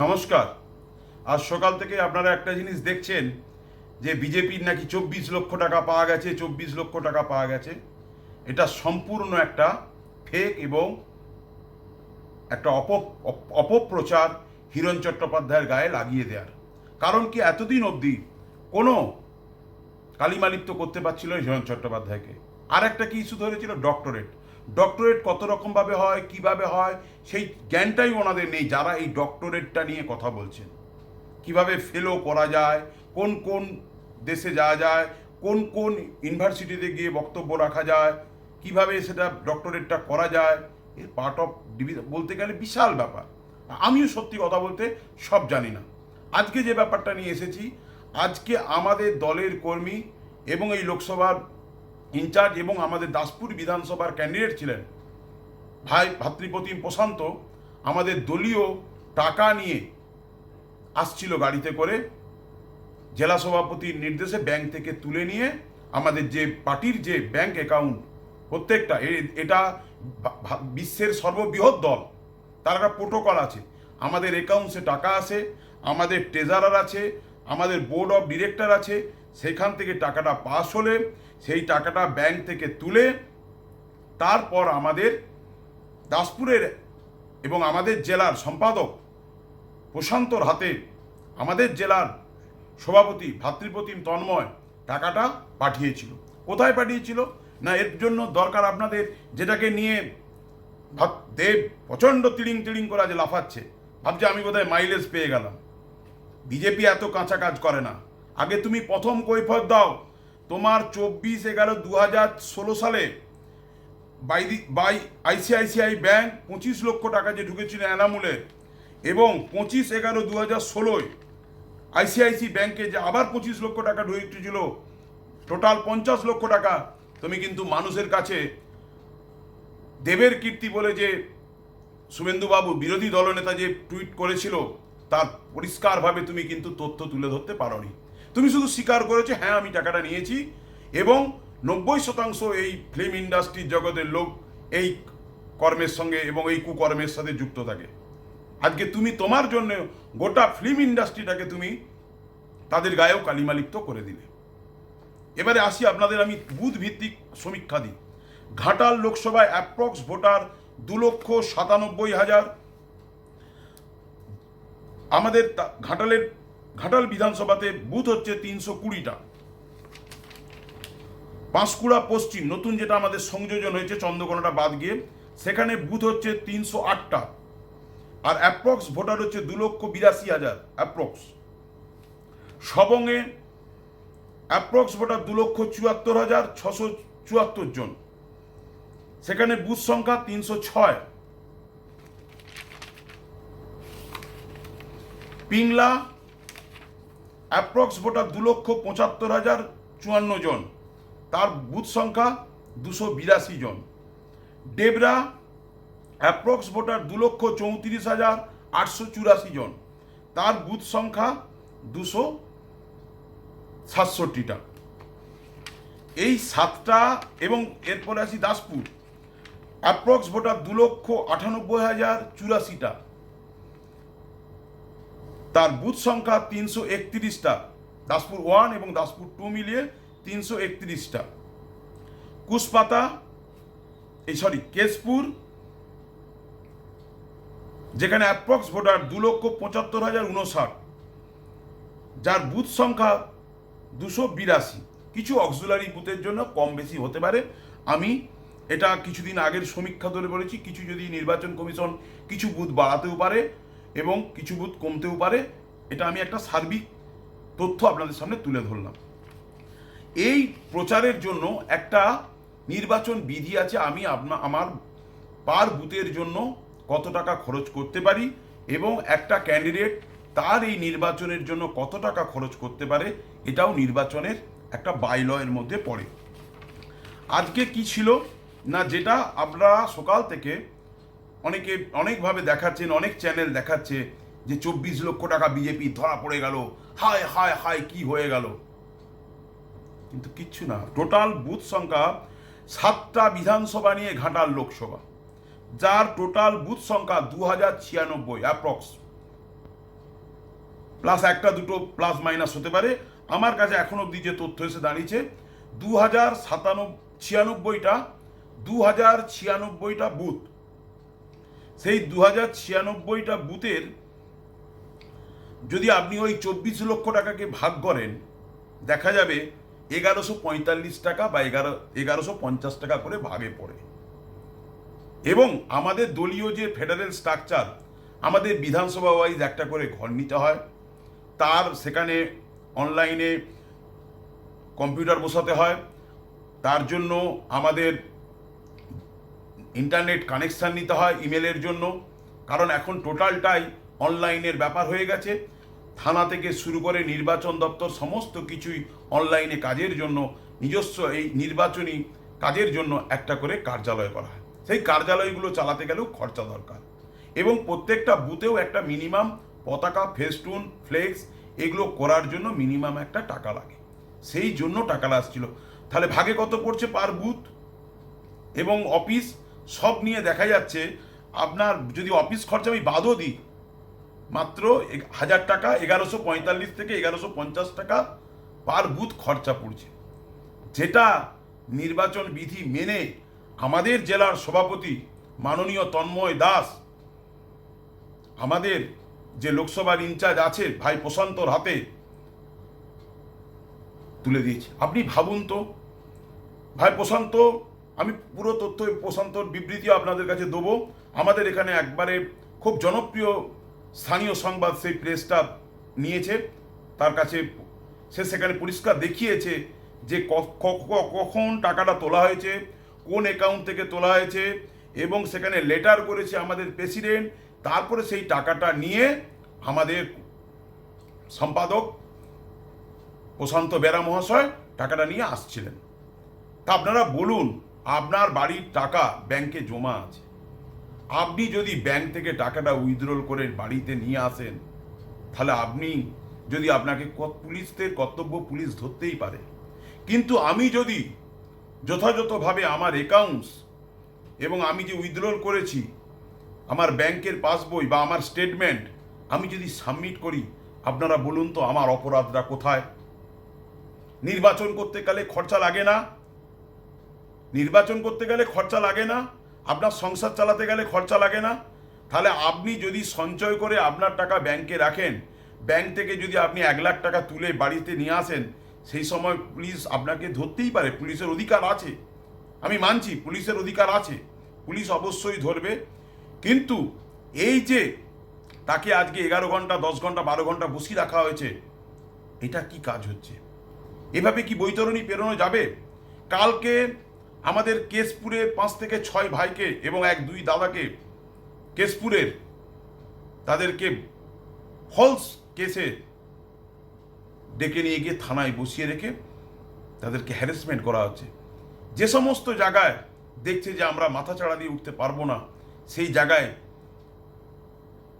নমস্কার। আজ সকাল থেকে আপনারা একটা জিনিস দেখছেন যে বিজেপির নাকি চব্বিশ লক্ষ টাকা পাওয়া গেছে, চব্বিশ লক্ষ টাকা পাওয়া গেছে। এটা সম্পূর্ণ একটা ফেক এবং একটা অপ, অপ- অপপ্রচার হিরণ চট্টোপাধ্যায়ের গায়ে লাগিয়ে দেওয়ার। কারণ কি এতদিন অবধি কোনো কালিমালিপ্ত করতে পারছিল হিরণ চট্টোপাধ্যায়কে। আর একটা কি ইস্যু ধরেছিল? ডক্টরেট ডক্টরেট কত রকমভাবে হয়, কীভাবে হয়, সেই জ্ঞানটাই ওনাদের নেই যারা এই ডক্টরেটটা নিয়ে কথা বলছেন। কীভাবে ফেলো করা যায়, কোন কোন দেশে যাওয়া যায়, কোন কোন ইউনিভার্সিটিতে গিয়ে বক্তব্য রাখা যায়, কীভাবে সেটা ডক্টরেটটা করা যায় এর পার্ট অফ বলতে গেলে বিশাল ব্যাপার। আমিও সত্যি কথা বলতে সব জানি না। আজকে যে ব্যাপারটা নিয়ে এসেছি, আজকে আমাদের দলের কর্মী এবং এই লোকসভার ইনচার্জ এবং আমাদের দাসপুর বিধানসভার ক্যান্ডিডেট ছিলেন ভাই ভাতৃপ্রতিম প্রশান্ত, আমাদের দলীয় টাকা নিয়ে আসছিল গাড়িতে করে, জেলা সভাপতির নির্দেশে ব্যাংক থেকে তুলে নিয়ে আমাদের যে পার্টির যে ব্যাংক অ্যাকাউন্ট প্রত্যেকটা এটা বিশ্বের সর্ববৃহৎ দল, তার একটা প্রোটোকল আছে। আমাদের অ্যাকাউন্টসে টাকা আসে আমাদের ট্রেজারার আছে, আমাদের বোর্ড অফ ডিরেক্টর আছে সেখান থেকে টাকাটা পাস হলে, সেই টাকাটা ব্যাংক থেকে তুলে তারপর আমাদের দাসপুরের এবং আমাদের জেলার সম্পাদক প্রশান্তর হাতে আমাদের জেলার সভাপতি ভাতৃপ্রতিম তন্ময় টাকাটা পাঠিয়েছিল। কোথায় পাঠিয়েছিল? না, এর জন্য দরকার আপনাদের যেটাকে নিয়ে ভাব দেব প্রচণ্ড তিড়িং তিড়িং করে আজ লাফাচ্ছে। ভাবছে আমি বোধহয় মাইলেজ পেয়ে গেলাম। বিজেপি এত কাঁচা কাজ করে না। আগে তুমি প্রথম কৈফত দাও। তোমার চব্বিশ এগারো দু হাজার ষোলো সালে বাইদি বাই আইসিআইসিআই ব্যাংক পঁচিশ লক্ষ টাকা যে ঢুকেছিল এনামুলে এবং পঁচিশ এগারো দু হাজার ষোলোয় আইসিআইসি ব্যাংকে যে আবার পঁচিশ লক্ষ টাকা ঢুকেছিল, টোটাল পঞ্চাশ লক্ষ টাকা তুমি কিন্তু মানুষের কাছে দেবের কীর্তি বলে যে শুভেন্দুবাবু বিরোধী দলনেতা যে টুইট করেছিল, তার পরিষ্কারভাবে তুমি কিন্তু তথ্য তুলে ধরতে পারোনি। তুমি শুধু স্বীকার করেছ হ্যাঁ আমি টাকাটা নিয়েছি। এবং নব্বই শতাংশ এই ফিল্ম ইন্ডাস্ট্রির জগতের লোক এই কর্মের সঙ্গে এবং এই কুকর্মের সাথে যুক্ত থাকে। আজকে তুমি তোমার জন্য গোটা ফিল্ম ইন্ডাস্ট্রিটাকে তুমি তাদের গায়েও কালিমালিপ্ত করে দিলে। এবারে আসি আপনাদের, আমি বুথ ভিত্তিক সমীক্ষা দিই। ঘাটাল লোকসভায় অ্যাপ্রক্স ভোটার দু লক্ষ সাতানব্বই হাজার। আমাদের ঘাটালের ঘাটাল বিধানসভাতে বুথ হচ্ছে তিনশো কুড়িটা। পাঁশকুড়া পশ্চিম, নতুন যেটা আমাদের সংযোজন হয়েছে চন্দ্রকোনাটা বাদ গিয়ে, সেখানে বুথ হচ্ছে তিনশো আটটা। আর অ্যাপ্রক্স ভোটার হচ্ছে দু লক্ষ বিরাশি হাজার অ্যাপ্রক্স সবঙ্গে অ্যাপ্রক্স ভোটার দু লক্ষ চুয়াত্তর হাজার ছশো চুয়াত্তর জন। সেখানে বুথ সংখ্যা তিনশো ছয়। পিংলা অ্যাপ্রক্স ভোটার দু লক্ষ পঁচাত্তর হাজার চুয়ান্ন জন। তার বুথ সংখ্যা দুশো বিরাশি জন। ডেবরা অ্যাপ্রক্স ভোটার দু লক্ষ চৌত্রিশ হাজার আটশো চুরাশি জন। তার বুথ সংখ্যা দুশো সাতষট্টিটা। এই সাতটা এবং এরপরে আসি দাসপুর। অ্যাপ্রক্স ভোটার দু লক্ষ আটানব্বই হাজার চুরাশিটা। তার বুথ সংখ্যা তিনশো একত্রিশটা। দাসপুর ওয়ান এবং দাসপুর টু মিলিয়ে তিনশো একত্রিশটা। কুশপাতা, এই সরি, কেশপুর, যেখানে অ্যাপ্রক্স ভোটার দু লক্ষ পঁচাত্তর হাজার উনষাট যার বুথ সংখ্যা দুশো বিরাশি। কিছু অক্সুলারি বুথের জন্য কম বেশি হতে পারে। আমি এটা কিছুদিন আগের সমীক্ষা ধরে বলেছি, কিছু যদি নির্বাচন কমিশন কিছু বুথ বাড়াতেও পারে এবং কিছু বুথ কমতেও পারে, এটা আমি একটা সার্বিক তথ্য আপনাদের সামনে তুলে ধরলাম। এই প্রচারের জন্য একটা নির্বাচন বিধি আছে, আমি আপনা, আমার পার বুথের জন্য কত টাকা খরচ করতে পারি এবং একটা ক্যান্ডিডেট তার এই নির্বাচনের জন্য কত টাকা খরচ করতে পারে, এটাও নির্বাচনের একটা বাইলয়ের মধ্যে পড়ে। আজকে কি ছিল না যেটা আপনারা সকাল থেকে অনেকে অনেকভাবে দেখাচ্ছেন, অনেক চ্যানেল দেখাচ্ছে যে চব্বিশ লক্ষ টাকা বিজেপি ধরা পড়ে গেল। হায় হায় হায়, কি হয়ে গেল? কিন্তু কিচ্ছু না। টোটাল বুথ সংখ্যা সাতটা বিধানসভা নিয়ে ঘাটাল লোকসভা, যার টোটাল বুথ সংখ্যা দু হাজার ছিয়ানব্বই অ্যাপ্রক্স প্লাস একটা, দুটো প্লাস মাইনাস হতে পারে। আমার কাছে এখন অবধি যে তথ্য এসে দাঁড়িয়েছে দু হাজার সাতানব্বই ছিয়ানব্বইটা দু হাজার ছিয়ানব্বইটা বুথ সেই দু হাজার ছিয়ানব্বইটা বুথের যদি আপনি ওই চব্বিশ লক্ষ টাকাকে ভাগ করেন, দেখা যাবে এগারোশো পঁয়তাল্লিশ টাকা বা এগারো, এগারোশো পঞ্চাশ টাকা করে ভাগে পড়ে। এবং আমাদের দলীয় যে ফেডারেল স্ট্রাকচার, আমাদের বিধানসভা ওয়াইজ একটা করে ঘর নিতে হয়। তার সেখানে অনলাইনে কম্পিউটার বসাতে হয়। তার জন্য আমাদের ইন্টারনেট কানেকশান নিতে হয় ইমেলের জন্য। কারণ এখন টোটালটাই অনলাইনের ব্যাপার হয়ে গেছে। থানা থেকে শুরু করে নির্বাচন দপ্তর সমস্ত কিছুই অনলাইনে কাজের জন্য, নিজস্ব এই নির্বাচনী কাজের জন্য একটা করে কার্যালয় করা হয়। সেই কার্যালয়গুলো চালাতে গেলেও খরচা দরকার। এবং প্রত্যেকটা বুথেও একটা মিনিমাম পতাকা, ফেস্টুন, ফ্লেক্স এগুলো করার জন্য মিনিমাম একটা টাকা লাগে। সেই জন্য টাকা আসছিল তাহলে ভাগে কত পড়ছে পার বুথ? এবং অফিস সব নিয়ে দেখা যাচ্ছে, আপনার যদি অফিস খরচা আমি বাদও দিই, মাত্র হাজার টাকা এগারোশো পঁয়তাল্লিশ থেকে এগারোশো পঞ্চাশ টাকা পার বুথ খরচা পড়ছে। যেটা নির্বাচন বিধি মেনে আমাদের জেলার সভাপতি মাননীয় তন্ময় দাস, আমাদের যে লোকসভার ইনচার্জ আছে ভাই প্রশান্তর হাতে তুলে দিয়েছে। আপনি ভাবুন তো, ভাই প্রশান্ত আমি পুরো তথ্য প্রশান্তর বিবৃতি আপনাদের কাছে দেবো। আমাদের এখানে একবারে খুব জনপ্রিয় স্থানীয় সংবাদ সেই প্রেসটা নিয়েছে। তার কাছে সে সেখানে পরিষ্কার দেখিয়েছে যে কখন টাকাটা তোলা হয়েছে, কোন অ্যাকাউন্ট থেকে তোলা হয়েছে এবং সেখানে লেটার করেছে আমাদের প্রেসিডেন্ট তারপরে সেই টাকাটা নিয়ে আমাদের সম্পাদক প্রশান্ত বেরা মহাশয় টাকাটা নিয়ে আসছিলেন। তা আপনারা বলুন আপনার বাড়ির টাকা ব্যাংকে জমা আছে। আপনি যদি ব্যাংক থেকে টাকাটা উইথড্রল করে বাড়িতে নিয়ে আসেন, তাহলে আপনি যদি আপনাকে পুলিশদের কর্তব্য পুলিশ ধরতেই পারে। কিন্তু আমি যদি যথাযথভাবে আমার অ্যাকাউন্টস এবং আমি যে উইথড্রল করেছি, আমার ব্যাংকের পাসবই বা আমার স্টেটমেন্ট আমি যদি সাবমিট করি, আপনারা বলুন তো আমার অপরাধটা কোথায়? নির্বাচন করতে গেলে খরচা লাগে না? নির্বাচন করতে গেলে খরচা লাগে না, আপনার সংসার চালাতে গেলে খরচা লাগে না। তাহলে আপনি যদি সঞ্চয় করে আপনার টাকা ব্যাংকে রাখেন, ব্যাংক থেকে যদি আপনি এক লাখ টাকা তুলে বাড়িতে নিয়ে আসেন, সেই সময় পুলিশ আপনাকে ধরতেই পারে, পুলিশের অধিকার আছে। আমি মানছি, পুলিশের অধিকার আছে, পুলিশ অবশ্যই ধরবে। কিন্তু এই যে তাকে আজকে এগারো ঘণ্টা, দশ ঘণ্টা, বারো ঘণ্টা বসিয়ে রাখা হয়েছে, এটা কি কাজ হচ্ছে? এভাবে কি বৈতরণী পেরোনো যাবে? কালকে আমাদের কেশপুরে পাঁচ থেকে ছয় ভাইকে এবং এক দুই দাদাকে কেশপুরের তাদেরকে ফলস কেসে ডেকে নিয়ে গিয়ে থানায় বসিয়ে রেখে তাদেরকে হ্যারাসমেন্ট করা হচ্ছে। যে সমস্ত জায়গায় দেখছে যে আমরা মাথা চাড়া দিয়ে উঠতে পারব না, সেই জায়গায়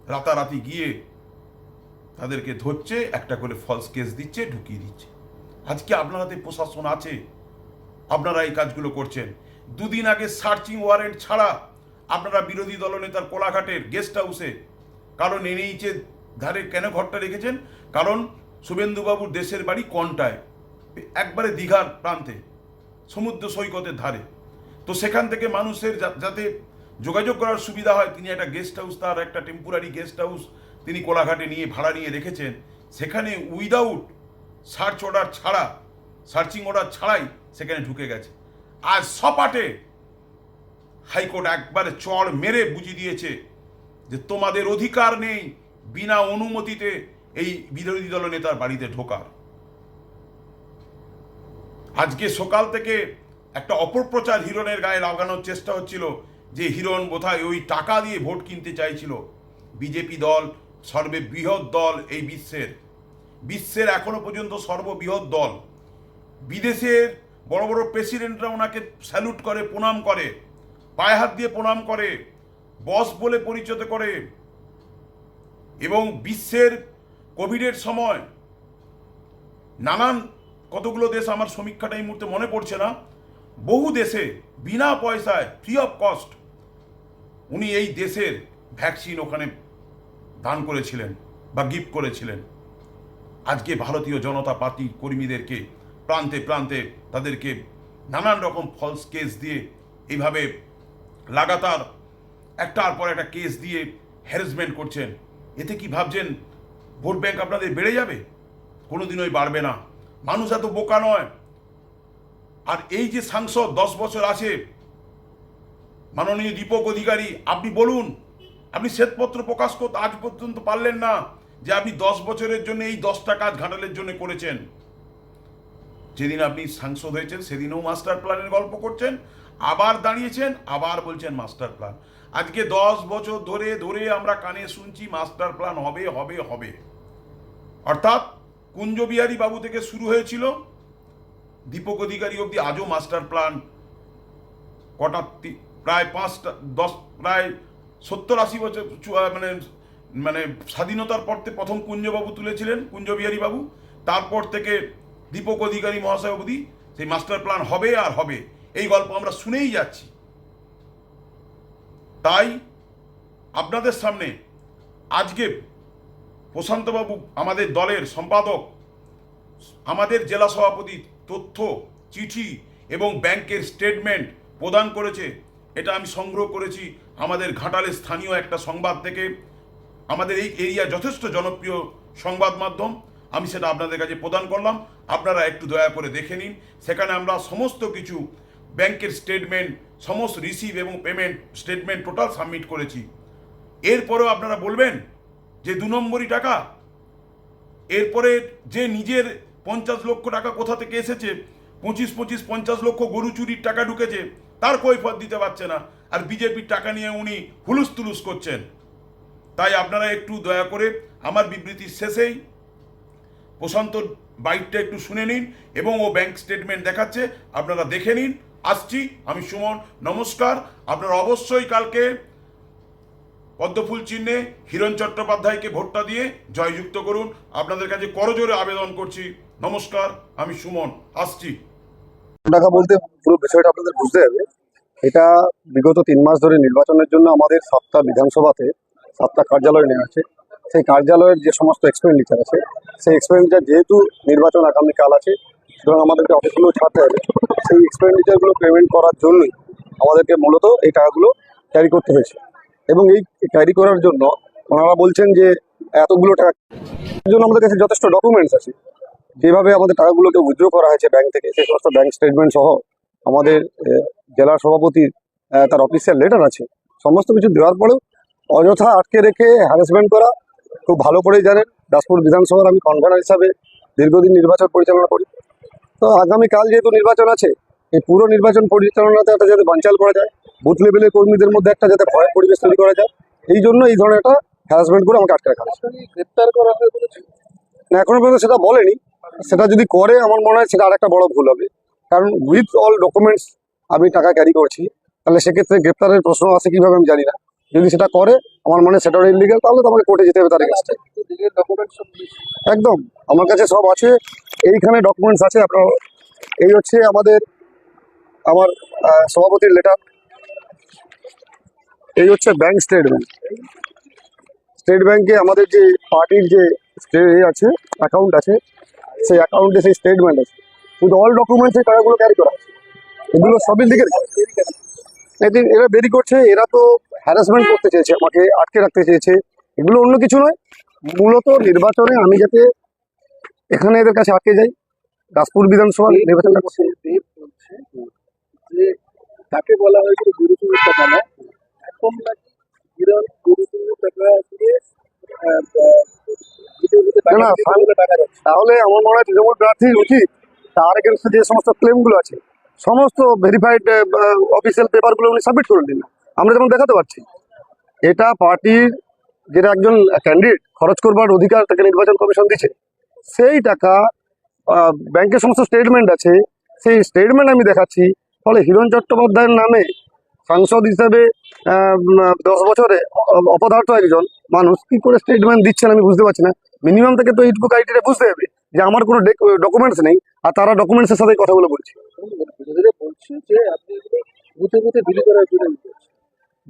রাতারাতি গিয়ে তাদেরকে ধরছে, একটা করে ফলস কেস দিচ্ছে, ঢুকিয়ে দিচ্ছে। আজকে আপনার হাতে প্রশাসন আছে আপনারা এই কাজগুলো করছেন। দুদিন আগে সার্চিং ওয়ারেন্ট ছাড়া আপনারা বিরোধী দলনেতার কোলাঘাটের গেস্ট হাউসে কারণ এনএইচের ধারে কেন ঘরটা রেখেছেন? কারণ শুভেন্দুবাবুর দেশের বাড়ি কনটায়, একবারে দীঘার প্রান্তে, সমুদ্র সৈকতের ধারে। তো সেখান থেকে মানুষের যাতে যোগাযোগ করার সুবিধা হয়, তিনি একটা গেস্ট হাউস, তার একটা টেম্পোরারি গেস্ট হাউস তিনি কোলাঘাটে নিয়ে ভাড়া নিয়ে রেখেছেন। সেখানে উইদাউট সার্চ অর্ডার ছাড়া সার্চিং অর্ডার ছাড়াই সেখানে ঢুকে গেছে। আজ সপাটে হাইকোর্ট একবারে চড় মেরে বুঝিয়ে দিয়েছে যে তোমাদের অধিকার নেই বিনা অনুমতিতে এই বিরোধী দল নেতার বাড়িতে ঢোকার। আজকে সকাল থেকে একটা অপপ্রচার হিরণের গায়ে লাগানোর চেষ্টা হচ্ছিল যে হিরণ বোধহয় ওই টাকা দিয়ে ভোট কিনতে চাইছিল। বিজেপি দল সর্ববৃহৎ দল এই বিশ্বের। বিশ্বের এখনও পর্যন্ত সর্ববৃহৎ দল। বিদেশের বড় বড় প্রেসিডেন্টরা ওনাকে স্যালুট করে, প্রণাম করে, পায়ে হাত দিয়ে প্রণাম করে, বস বলে পরিচিত করে। এবং বিশ্বের কোভিডের সময় নানান কতগুলো দেশ আমার সমীক্ষাটা এই মুহূর্তে মনে পড়ছে না। বহু দেশে বিনা পয়সায় ফ্রি অফ কস্ট উনি এই দেশের ভ্যাকসিন ওখানে দান করেছিলেন বা গিফট করেছিলেন। আজকে ভারতীয় জনতা পার্টির কর্মীদেরকে প্রান্তে প্রান্তে তাদেরকে নানান রকম ফলস কেস দিয়ে এইভাবে লাগাতার একটার পর একটা কেস দিয়ে হ্যারাসমেন্ট করছেন। এতে কি ভাবছেন ভোট ব্যাংক আপনাদের বেড়ে যাবে? কোনোদিনই বাড়বে না। মানুষ এত বোকা নয়। আর এই যে সাংসদ দশ বছর আছে, মাননীয় দীপক অধিকারী, আপনি বলুন, আপনি শ্বেতপত্র প্রকাশ করতে আজ পর্যন্ত পারলেন না যে আপনি দশ বছরের জন্য এই দশটা কাজ ঘাটালের জন্য করেছেন। যেদিন আপনি সাংসদ হয়েছেন, সেদিনও মাস্টার প্ল্যানের গল্প করছেন, আবার দাঁড়িয়েছেন, আবার বলছেন মাস্টার প্ল্যান আজকে দশ বছর ধরে ধরে আমরা কানে শুনছি মাস্টার প্ল্যান হবে হবে হবে। অর্থাৎ কুঞ্জবিহারী বাবু থেকে শুরু হয়েছিল, দীপক অধিকারী অবধি আজও মাস্টার প্ল্যান কটা প্রায় পাঁচটা, দশ, প্রায় সত্তর আশি বছর মানে মানে স্বাধীনতার পর প্রথম কুঞ্জবাবু তুলেছিলেন, কুঞ্জবিহারী বাবু। তারপর থেকে দীপক অধিকারী মহাশয় অবধি সেই মাস্টার প্ল্যান হবে আর হবে। এই গল্প আমরা শুনেই যাচ্ছি। তাই আপনাদের সামনে আজকে প্রশান্তবাবু, আমাদের দলের সম্পাদক, আমাদের জেলা সভাপতি তথ্য, চিঠি এবং ব্যাংকের স্টেটমেন্ট প্রদান করেছে, এটা আমি সংগ্রহ করেছি আমাদের ঘাটালের স্থানীয় একটা সংবাদ থেকে। আমাদের এই এরিয়া যথেষ্ট জনপ্রিয় সংবাদ মাধ্যম। আমি সেটা আপনাদের কাছে প্রদান করলাম। আপনারা একটু দয়া করে দেখে নিন। সেখানে আমরা সমস্ত কিছু ব্যাংকের স্টেটমেন্ট সমস্ত রিসিভ এবং পেমেন্ট স্টেটমেন্ট টোটাল সাবমিট করেছি। এরপরেও আপনারা বলবেন যে দু নম্বরই টাকা? এরপরে যে নিজের পঞ্চাশ লক্ষ টাকা কোথা থেকে এসেছে? পঁচিশ পঁচিশ, পঞ্চাশ লক্ষ গরু চুরির টাকা ঢুকেছে। তার কৈফত দিতে পারছে না। আর বিজেপির টাকা নিয়ে উনি হুলুস তুলুস করছেন। তাই আপনারা একটু দয়া করে আমার বিবৃতির শেষেই প্রশান্ত বাইকটা একটু শুনে নিন এবং ও ব্যাংক স্টেটমেন্ট দেখাচ্ছে। আপনারা দেখে নিন। আসছি, আমি সুমন, নমস্কার। আপনারা অবশ্যই কালকে পদ্মফুল চিহ্নে হিরণ চট্টোপাধ্যায়কে ভোটটা দিয়ে জয়যুক্ত করুন। আপনাদের কাছে করজোরে আবেদন করছি। নমস্কার, আমি সুমন। আসছি। টাকা বলতে পুরো বিষয়টা আপনাদের বুঝতে হবে। এটা বিগত তিন মাস ধরে নির্বাচনের জন্য আমাদের সাতটা বিধানসভাতে সাতটা কার্যালয় নেওয়া আছে সেই কার্যালয়ের যে সমস্ত এক্সপেন্ডিচার আছে, সেই এক্সপেন্ডিচার যেহেতু নির্বাচন আগামীকাল আছে, সুতরাং আমাদেরকে অফিসগুলো ছাড়তে হবে। সেই এক্সপেন্ডিচারগুলো পেমেন্ট করার জন্যই আমাদেরকে মূলত এই টাকাগুলো ক্যারি করতে হয়েছে। এবং এই ক্যারি করার জন্য ওনারা বলছেন যে এতগুলো টাকা জন্য আমাদের কাছে যথেষ্ট ডকুমেন্টস আছে। যেভাবে আমাদের টাকাগুলোকে উইথড্র করা হয়েছে ব্যাংক থেকে, সেই সমস্ত ব্যাংক স্টেটমেন্ট সহ আমাদের জেলা সভাপতির তার অফিসিয়াল লেটার আছে। সমস্ত কিছু দেওয়ার পরেও অযথা আটকে রেখে হ্যারাসমেন্ট করা খুব ভালো করেই জানেন দাসপুর বিধানসভার আমি কনভেনার হিসাবে দীর্ঘদিন নির্বাচন পরিচালনা করি। তো আগামীকাল যেহেতু নির্বাচন আছে এই পুরো নির্বাচন পরিচালনাতে একটা যাতে বানচাল করা যায় বুথ লেভেলের কর্মীদের মধ্যে একটা যাতে ভয়ের পরিবেশ তৈরি করা যায় এই জন্য এই ধরনের একটা হ্যারাসমেন্ট করে আমাকে আটকে রাখা হয়েছে। গ্রেপ্তার করা না এখনও পর্যন্ত সেটা বলেনি। সেটা যদি করে আমার মনে হয় সেটা আরেকটা বড় ভুল হবে। কারণ উইথ অল ডকুমেন্টস আমি টাকা ক্যারি করছি তাহলে সেক্ষেত্রে গ্রেপ্তারের প্রশ্ন আছে কীভাবে আমি জানি না। যদি সেটা করে, আমার মনে সেটাও ইলিগাল তাহলে তো আমাকে কোর্টে যেতে হবে তার দিয়েছে। একদম। আমার কাছে সব আছে। এইখানে ডকুমেন্টস আছে। আপনার, এই হচ্ছে আমাদের, আমার সভাপতির লেটার এই হচ্ছে ব্যাংক স্টেটমেন্ট স্টেট ব্যাংকে আমাদের যে পার্টির যে স্টে- আছে অ্যাকাউন্ট আছে, সেই অ্যাকাউন্টে সেই স্টেটমেন্ট আছে। উইথ অল ডকুমেন্টস এই টাকাগুলো ক্যারি করা এগুলো সবই দিকে এরা দেরি করছে। এরা তো হ্যারাসমেন্ট করতে চেয়েছে আমাকে আটকে রাখতে চেয়েছে এগুলো অন্য কিছু নয়। মূলত নির্বাচনে আমি যাতে এখানে এদের কাছে আটকে যাই দাসপুর বিধানসভা নির্বাচনটা করছি যে তাকে বলা হয়েছিল টাকা না এখন নাকি টাকা দিয়ে তাহলে আমার মনে হয় তৃণমূল প্রার্থীর উচিত তার এগেনস্টে যে সমস্ত ক্লেমগুলো আছে সমস্ত ভেরিফাইড অফিসিয়াল পেপারগুলো উনি সাবমিট করে দিন আমরা যেমন দেখাতে পারছি, এটা পার্টির যেটা একজন ক্যান্ডিডেট খরচ করবার অধিকার তাকে নির্বাচন কমিশন দিচ্ছে, সেই টাকা ব্যাংকের সমস্ত স্টেটমেন্ট আছে, সেই স্টেটমেন্ট আমি দেখাচ্ছি। ফলে হিরণ চট্টোপাধ্যায়ের নামে সাংসদ হিসাবে দশ বছরে অপদার্থ একজন মানুষ কি করে স্টেটমেন্ট দিচ্ছেন আমি বুঝতে পারছি না। মিনিমাম থেকে তো এইটুকু ক্রাইটেরিয়া বুঝতে হবে যে আমার কোনো ডকুমেন্টস নেই আর তারা ডকুমেন্টসের সাথে কথাগুলো বলছে। বলছে যে আপনি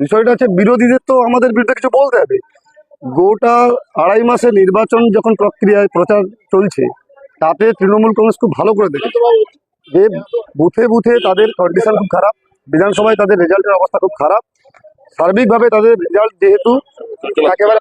বিষয়টা হচ্ছে বিরোধীদের তো আমাদের বিরুদ্ধে কিছু বলতে হবে। গোটা আড়াই মাসে নির্বাচন যখন প্রক্রিয়ায় প্রচার চলছে, তাতে তৃণমূল কংগ্রেস খুব ভালো করে দেখেছে। যে বুথে বুথে তাদের কন্ডিশন খুব খারাপ, বিধানসভায় তাদের রেজাল্টের অবস্থা খুব খারাপ। সার্বিকভাবে তাদের রেজাল্ট যেহেতু একেবারে